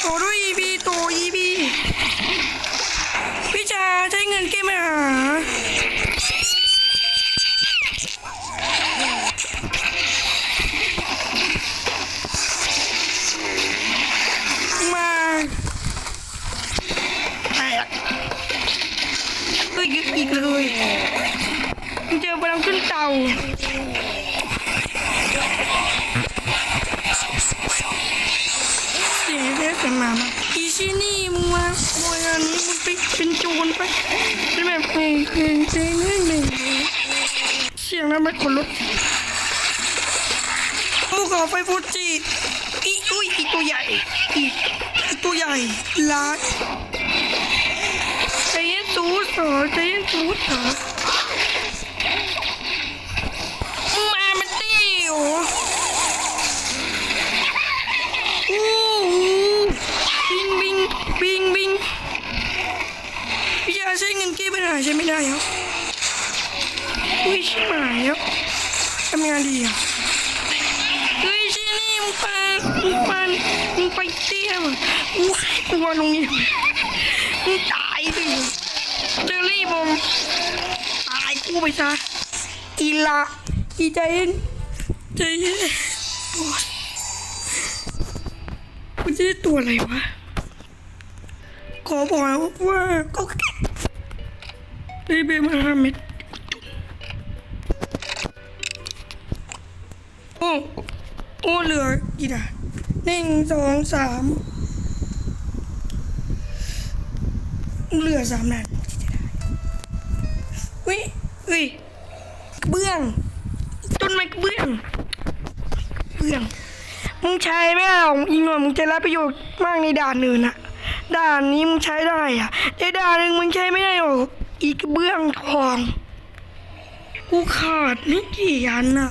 โตด้วยอีบีโตอีบีพี่ชาใช้เงินเกมมหามาแตกเฮ้ยอีกเลยเจอพลังขึ้นเตา เป็นโจรไปเป็นแบบเพลงเพลงเพลงหนึ่งเสียงนั้นมันขนลุกลูกขอไฟฟูจิอีอุ้ยอีตัวใหญ่อีอีตัวใหญ่ลายใจเย็นสูดเหรอใจเย็นสูดเหรอมึงมามันตีโอ โอ้โหบิงบิงบิงบิงพี่ยาใช้เงินเก็บไปไหน ใช้ไม่ได้ครับอุ้ยชิบหายครับทำงานดีอะเฮ้ยชินี่มึงปามึงปามึงไปเตี้ยมึงว้ายกูว่าตรงนี้มึงตายสิเจอรี่บอมตายกูไปซะอีละอีใจเย็นใจเย็นโอ้ยคุณจะได้ตัวอะไรวะขอบอกว่าก็แค่ ได้เบมาห้าเม็ดโอ้โอ้เหลือกี่ด่าหนึ่งสองสามเหลือสามด่านเฮ้ยเฮ้ยเบื้อง ต้นไม้เบื้อง เบื้อง มึงใช้ไม่ได้หรอกอีกหน่อยมึงจะรับประโยชน์มากในด่านอื่นอะด่านนี้มึงใช้ได้อะแต่ด่านหนึ่งมึงใช้ไม่ได้หรอก อีกเบื้องทอง กูขาดไม่กี่อันอะ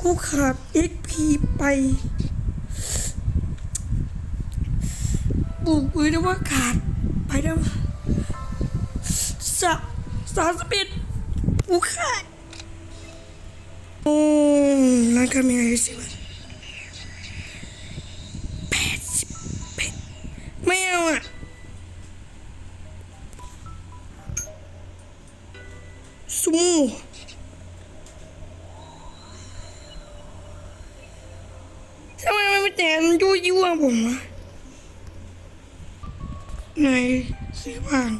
กูขาด XP ไปบุกเลยนะว่าขาดไปแล้วสะสามสิบเอ็ดกูขาดโอ้นั่นก็มีอะไรสิวะไม่เอาอะ ซูมูทำไมมันไม่แต่งยั่วยั่วผมวะไหนซื้อบ้าง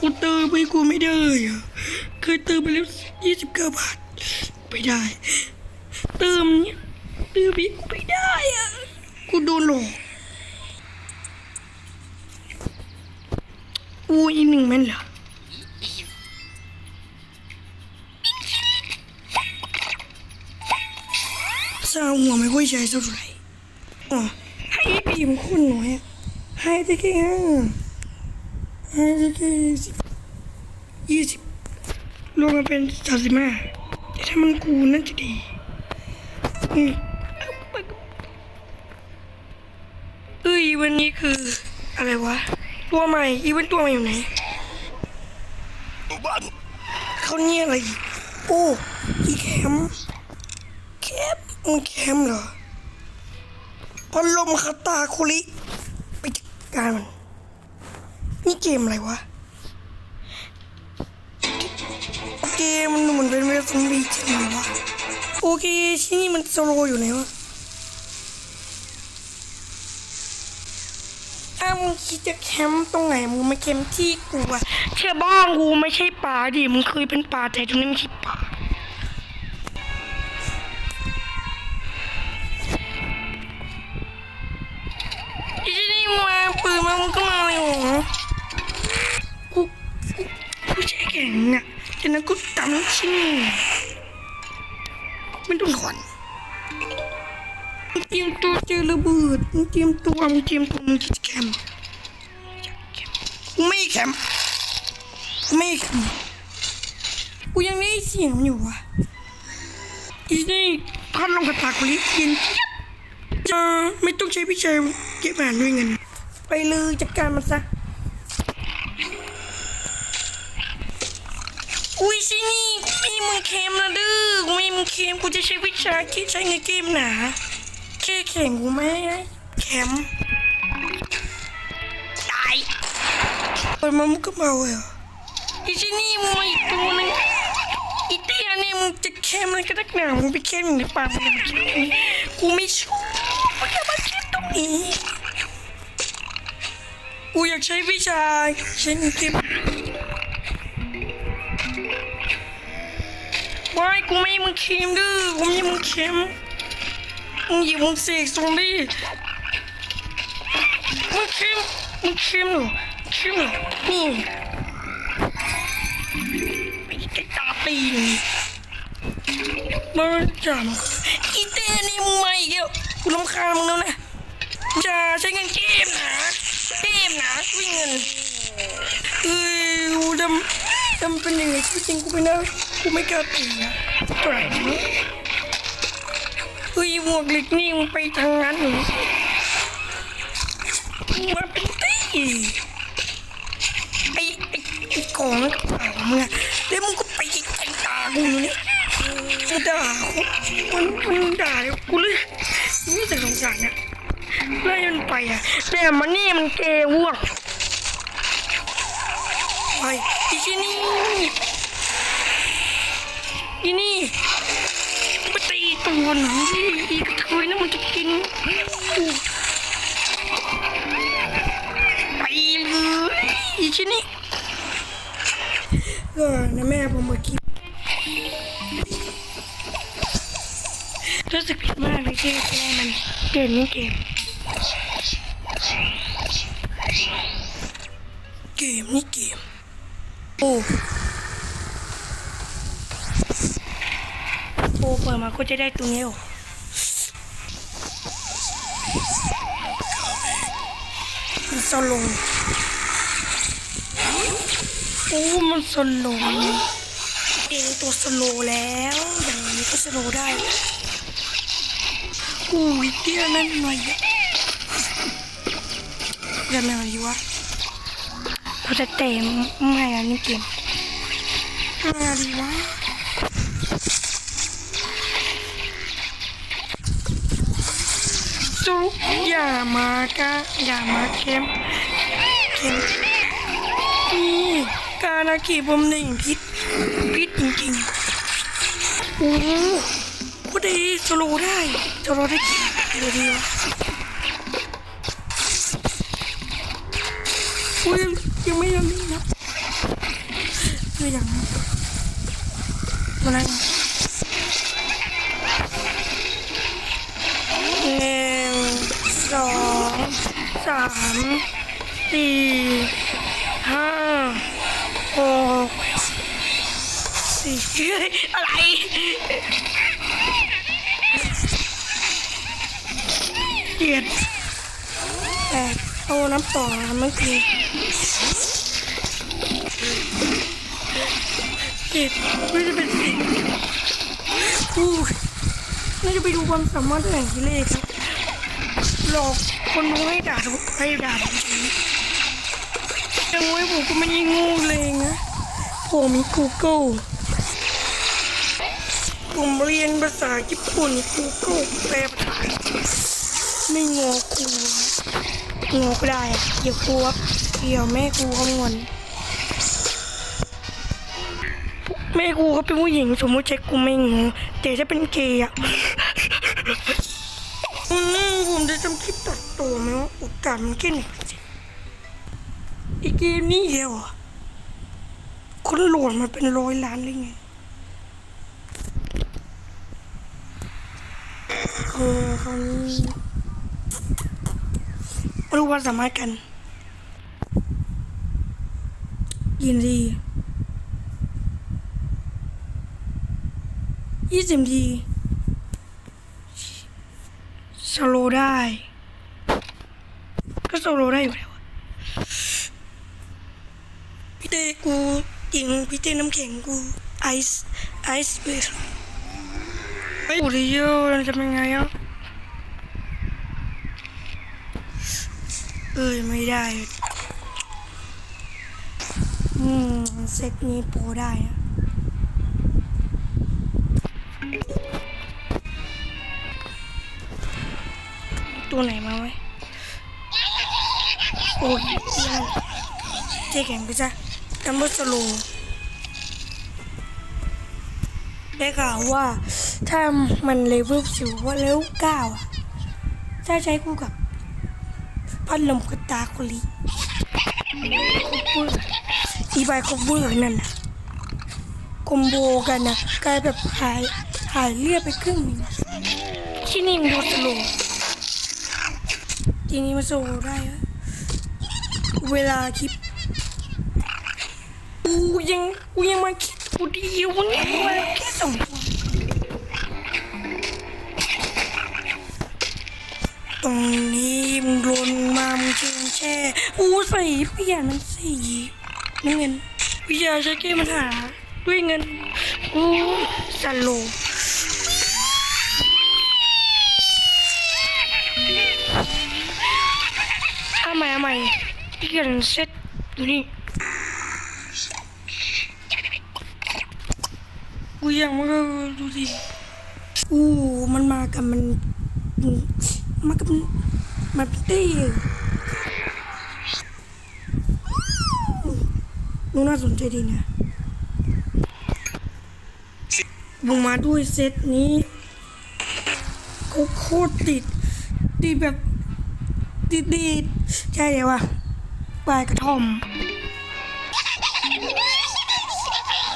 กูเติมไปกูไม่ได้อะเคยเติมไปแล้วยี่สิบเก้าบาทไม่ได้ เติมเนี่ยเติมอีกกูไม่ได้อะกูโดนหลอกอูอีกหนึ่งแม่นเหรอ สาวหัวไม่ค่อยใช้เท่าไหร่อ๋อให้ปีมันคนน้อยอะให้ได้แค่ห้าให้ได้แค่สิบยี่สิบรวมกันเป็นสามสิบห้าแต่ถ้ามันกูน่าจะดีอืมเอ้ยวันนี้คืออะไรวะ ตัวใหม่ อีเวนต์ตัวใหม่อยู่ไหนเขาเนี่ยอะไรอีกโอ้ อีแคมป์แค มป์มันแคมป์เหรอพัดลมคาตาคุริ ไปจัดการมัน นี่เกมอะไรวะ เกมมันเหมือนเป็นเวอร์ชันบีจริงเลยวะ โอเคที่นี่มันโซโลอยู่ไหนวะถ้ามึงคิดจะแคมป์ตรงไหนมึงมาแคมป์ที่กูอะเชื่อบ้างกูไม่ใช่ป่าดิมึงเคยเป็นป่าแต่ตรงนี้ไม่ใช่ป่า อะแต่นั้นกูตำชิ้นไม่ต้องถอนเตรียมตัวเจอระเบิดเตรียมตัวมึงเตรียมตัวมึงจะแคมกูไม่แคมกูไม่แคมกูยังได้เสียงมันอยู่วะอีนี่พัดลงกระตากกูลิเย็นเจี๊ยบจะไม่ต้องใช้พี่ชายเก็บอาหารด้วยเงิน ไปเลยจัดการมันซะ อุ้ยสินี่พี่มึงเค็มนะดื้อกูไม่มึงเค็มกูจะใช้วิชาคิดใช้เงินเกมหนาแค่แข่งกูไหม่เข็มตายเปมามึงก็มาเว้ยอีสินี่มึงมาอีกตัวนึงอีเตี้ยเนี่ยมึงจะเค็มอะไรก็ได้หนามึงไปเค็มอยู่างนป่ากมึงกูไม่ชอบมึงอย่ามาเค็มตรงนี้กูอยากใช้วิชาใช่นเกม ไม่กูไม่มึงเค็มดื้อกูไม่มึงเค็มมึงหยิบมึงเสกตรงนี้มึงเค็มมึงเค็มหรอเค็มหรอนี่ไอ้ไก่ตาตีนมันจ่ามาอีเต้นี่มึงมาอีกแล้วกูรำคาญมึงแล้วนะจะใช้เงินเกมนะเกมนะวิ่งเงินเอ้ยกูดำ ดำเป็นยังไงชีวิตจริงกูไม่น่ากูไม่กล้าตีนะปล่อยนะเฮ้ยหมวกเหล็กนี่มึงไปทางนั้นหรอมึงมาเป็นตีไอ้ไอ้ไอ้ของกระเป๋ามึงอะแล้วมึงก็ไปแต่งตากูเนี่ยมึงด่ากูมันมันด่ากูเลยนี่จะสงสารเนี่ยไล่มันไปอะแต่มันนี่มันเกว่วงไป อีที่นี่อีนี่ไปตีตัวหนังที่อีกระเทยนั่นมันจะกินกูไปเลยอีที่นี่ก็นะแม่ผมมาคิดรู้สึกผิดมากเลยที่แม่มันเกินนี่เกมเกมนี่เกม โอ้โอ้เปิดมาก็จะได้ตัวนี้โอมันสโลว์โอ้มันสโลว์เองตัวสโลแล้ว อย่างนี้ก็สโลได้อุ้ยเตี้ยนั่นหน่อยเรียนอะไรดีวะ เราจะเตะไม่อันนี้เกมอะไรดีวะสุอย่ามากะอย่ามาเข้มเข้มนี่การอากีผมหนึ่งพิษพิษจริงๆโอ้โหก็ดีสโลว์ได้สโลว์ได้กี่เดียวดีวะอุ้ ยังไม่ยังไม่นับไม่ยังนับตัวนั้นหนึ่งสองสามสี่ห้าหกสี่เฮ้ยอะไรเจ็ดแปดเอาน้ำต่อเมื่อ เจ็ดไม่จะเป็นสิบอู้น่าจะไปดูความสามารถแห่งกิเลสครับ หลอกคนดูให้ด่าทุกให้ด่าผมจริงยังไงผมก็ไม่ได้งูเลยนะผมมี Google ผมเรียนภาษาญี่ปุ่น Google แปลภาษาไม่งอครูงอกได้อะเดี๋ยวครูครับเดี๋ยวแม่ครูเขางอน แม่ครูเขาเป็นผู้หญิง สมมติเช็คกูไม่งอแต่ถ้าเป็นเกย์อะอืมผมจะทำคลิปตัดตัวไหมว่าโอกาสมันแค่ไหนเปอร์เซ็นต์อีกเกมนี้เดียวคนโหลดมาเป็นร้อยล้านเลยไงเออคราวนี้มาดูควาสามารถกัน ยินดี ยี่สิบทีสโลได้ ก็สโลได้อยู่แล้วพี่เต้กูยิงพี่เต้น้ำแข็งกูไอซ์ไอซ์เบสไอ้โอ้ยเยอะจะเป็นไงอะเอ้ยไม่ได้ อืมเซตนี้โปรได้อะ ตัวไหนมาไหมโอ้ยเหี้ยเจแข็งไปซะดัมเบิลสโลได้ข่าวว่าถ้ามันเลเวลสิวว่าเลเวลเก้าอะถ้าใช้คู่กับพัดลมกระตาโคลีอีบายคอเวอร์นั่นน่ะคอมโบกันนะกลายแบบหายหายเลือดไปครึ่งนึงที่นี่มันโดนสโลว์ ทีนี้มันโซได้อะเวลาคลิปกูยังกูยังมาคิดกูดียวเนี่ยกูมาแค่สองตัวตรงนี้มึงโดนมามึงเชิงแช่อู้ใส่เปลี่ยนมันสีน้ำเงินวิชาใช้แก้ปัญหาด้วยเงินอู้สโล ว์เอาใหม่เอาใหม่ที่เกิดเซตดูนี่กูยังมันก็ดูดิอู้มันมากับมันมากับมันเป็นตี้นูน่าสนใจดีนะมึงมาด้วยเซตนี้เขาโคตรติดติดแบบ ดีดีใช่เลยวะปลายกระท่อม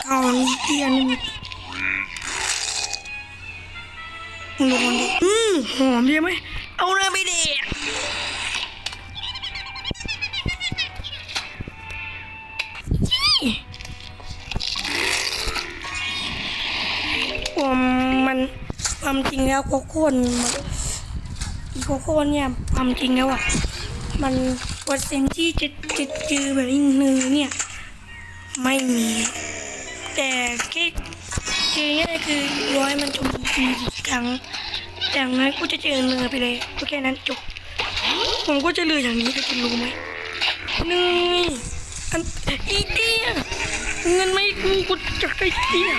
เอาเตียนลงดูอืมหอมใช่ไหมเอาเลยไปเด็ดผมมันความจริงแล้วโคโค่นมัน อีโคโค่เนี่ยความจริงแล้วอะ มันเปอร์เซ็นต์ที่จะจะเจอแบบนี้เนี่ย ไม่มี แต่แค่เจอง่ายคือร้อยมันจมทีกี่ครั้งแต่อย่างนั้นกูจะเจอเนื้อไปเลยก็แค่นั้นจบผมก็จะเลืออย่างนี้ก็จะรู้ไหมนี่อันอีเดียเงินไม่กูกูจะได้เดีย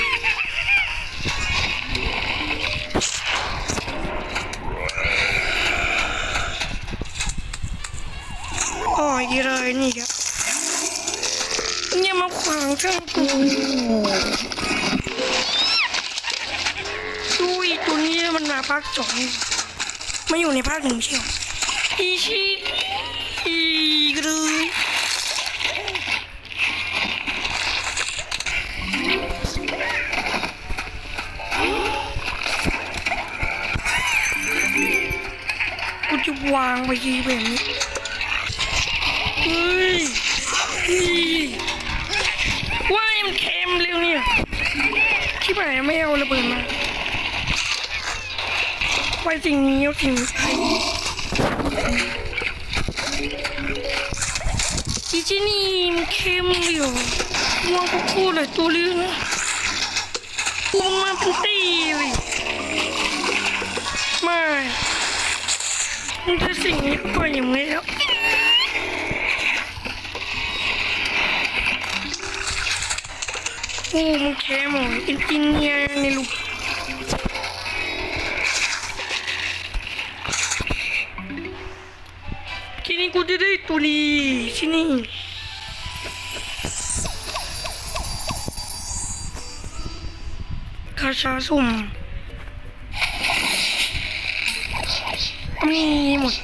อ๋อยีเลยนี่ครับเนี่ยมาขวางทางกูดูอีตัวนี้มันมาภาคสองไม่อยู่ในภาคหนึ่งเชียวอีชีอีกเลยกูจะวางไปทีแบบนี้ ไว้สิ่งนี้สิ่งนี้ใช้อีที่นี่มันเค็มเร็วว่างก็พูดเลยตัวเรื่องนะกูมันมาเป็นตีเลยไม่มันจะสิ่งนี้ก็อย่างนี้แล้วโอ้มันแค่หมออินจิเนียร์ในลูก ที่นี่กูจะได้ตัวนี้ที่นี่คาชาสุ่มมีหมด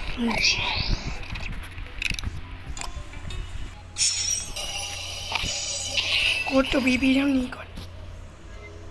กดตัวบีบีเท่านี้ก่อน